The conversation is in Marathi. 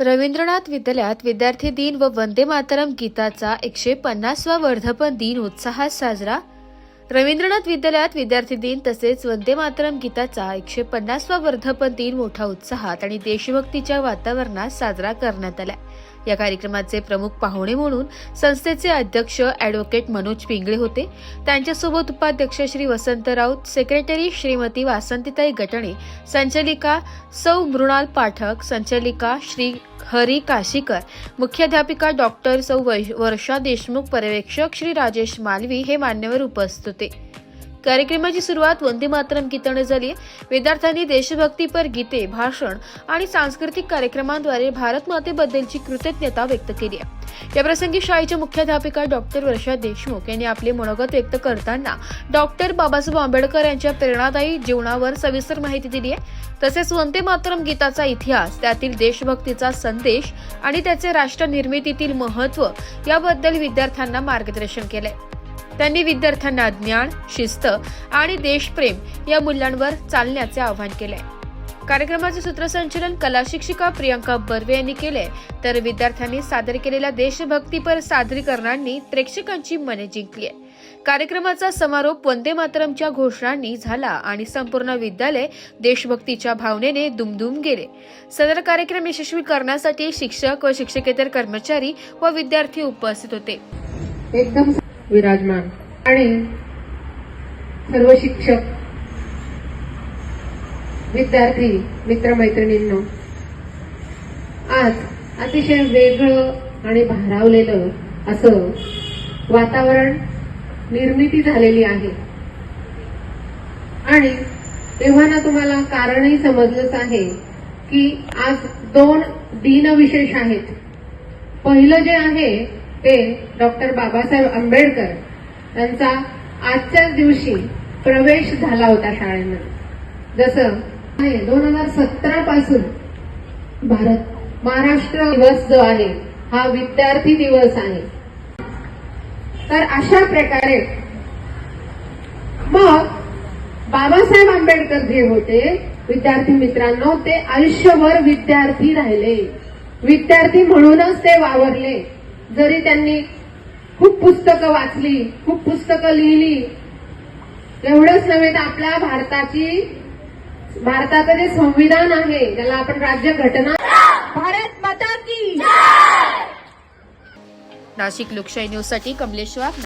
रवींद्रनाथ विद्यालयात विद्यार्थी दिन व वंदे मातरम गीताचा एकशे पन्नासवा वर्धपन दिन उत्साहात साजरा. रवींद्रनाथ विद्यालयात विद्यार्थी दिन तसेच वंदे मातरम गीताचा एकशे पन्नासवा वर्धपन दिन मोठ्या उत्साहात आणि देशभक्तीच्या वातावरणात साजरा करण्यात आला. या कार्यक्रमाचे प्रमुख पाहुणे म्हणून संस्थेचे अध्यक्ष ॲडव्होकेट मनोज पिंगळे होते. त्यांच्यासोबत उपाध्यक्ष श्री वसंत राऊत सेक्रेटरी श्रीमती वासंतीताई गटणे संचालिका सौ मृणाल पाठक संचालिका श्री हरी काशीकर मुख्याध्यापिका डॉक्टर सौ वर्षा देशमुख पर्यवेक्षक श्री राजेश मालवी हे मान्यवर उपस्थित होते. कार्यक्रमाची सुरुवात वंदे मातरम गीताने झाली. विद्यार्थ्यांनी देशभक्तीपर गीते भाषण आणि सांस्कृतिक कार्यक्रमांद्वारे भारत मातेबद्दलची कृतज्ञता व्यक्त केली आहे. या प्रसंगी शाळेच्या मुख्याध्यापिका डॉक्टर वर्षा देशमुख यांनी आपले मनोगत व्यक्त करताना डॉक्टर बाबासाहेब आंबेडकर यांच्या प्रेरणादायी जीवनावर सविस्तर माहिती दिली आहे. तसेच वंदे मातरम गीताचा इतिहास त्यातील देशभक्तीचा संदेश आणि त्याचे राष्ट्र निर्मितीतील महत्त्व याबद्दल विद्यार्थ्यांना मार्गदर्शन केलंय. त्यांनी विद्यार्थ्यांना ज्ञान शिस्त आणि देशप्रेम या मूल्यांवर चालण्याचे आवाहन केले. कार्यक्रमाचे सूत्रसंचलन कला शिक्षिका प्रियंका बर्वे यांनी केले. तर विद्यार्थ्यांनी सादर केलेल्या देशभक्तीपर सादरीकरणांनी प्रेक्षकांची मने जिंकली. आहे कार्यक्रमाचा समारोप वंदे मातरमच्या घोषणांनी झाला आणि संपूर्ण विद्यालय देशभक्तीच्या भावनेने दुमदुम गेले. सदर कार्यक्रम यशस्वी करण्यासाठी शिक्षक व शिक्षकेतर कर्मचारी व विद्यार्थी उपस्थित होते. एकदम विराजमान. आणि सर्व शिक्षक विद्यार्थी मित्रमैत्रिणींनो आज अतिशय वेगळं आणि भारावलेलं असं वातावरण निर्मिती झालेली आहे. आणि तेव्हा ना तुम्हाला कारणही समजलंच आहे की आज दोन दिनविशेष आहेत. पहिलं जे आहे ते डॉक्टर बाबासाहेब आंबेडकर यांचा आजच्याच दिवशी प्रवेश झाला होता शाळेमध्ये. जसं दोन हजार सतरा पासून भारत महाराष्ट्र दिवस जो आहे हा विद्यार्थी दिवस आहे. तर अशा प्रकारे मग बाबासाहेब आंबेडकर जे होते विद्यार्थी मित्रांनो ते आयुष्यभर विद्यार्थी राहिले. विद्यार्थी म्हणूनच ते वावरले. जरी त्यांनी खूप पुस्तकं वाचली खूप पुस्तकं लिहिली एवढंच नव्हे तर आपल्या भारताची भारताचं जे संविधान आहे ज्याला आपण राज्य घटना भारत माता की नाशिक लोकशाही न्यूजसाठी कमलेश्वर